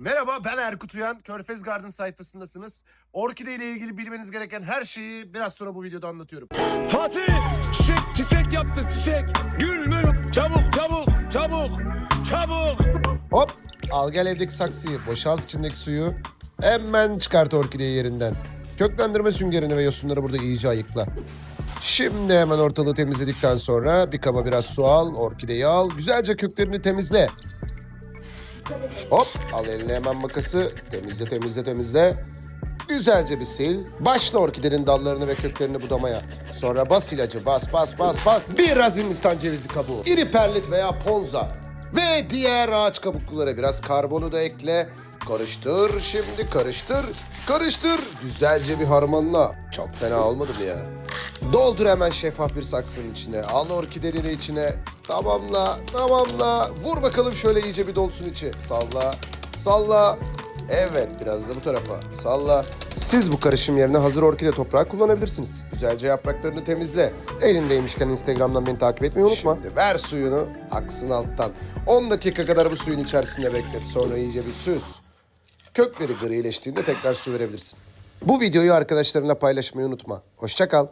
Merhaba ben Erkut Uyan. Körfez Garden sayfasındasınız. Orkide ile ilgili bilmeniz gereken her şeyi biraz sonra bu videoda anlatıyorum. Fatih çiçek çiçek yaptı çiçek. Gül mül çabuk çabuk çabuk çabuk. Hop al gel evdeki saksıyı boşalt içindeki suyu. Hemen çıkart orkideyi yerinden. Köklendirme süngerini ve yosunları burada iyice ayıkla. Şimdi hemen ortalığı temizledikten sonra bir kaba biraz su al, orkideyi al, güzelce köklerini temizle. Hop al eline hemen makası, temizle temizle temizle. Güzelce bir sil. Başla orkidenin dallarını ve köklerini budamaya. Sonra bas ilacı bas bas bas bas. Biraz Hindistan cevizi kabuğu. İri perlit veya ponza. Ve diğer ağaç kabuklulara biraz karbonu da ekle. Karıştır şimdi karıştır. Karıştır. Güzelce bir harmanla. Çok fena olmadı mı ya? Doldur hemen şeffaf bir saksının içine. Al orkideleri içine. Tamamla, tamamla. Vur bakalım şöyle iyice bir dolsun içi. Salla, salla. Evet, biraz da bu tarafa. Salla. Siz bu karışım yerine hazır orkide toprağı kullanabilirsiniz. Güzelce yapraklarını temizle. Elindeymişken Instagram'dan beni takip etmeyi unutma. Şimdi ver suyunu, aksın alttan. 10 dakika kadar bu suyun içerisinde beklet. Sonra iyice bir süz. Kökleri grileştiğinde tekrar su verebilirsin. Bu videoyu arkadaşlarınla paylaşmayı unutma. Hoşça kal.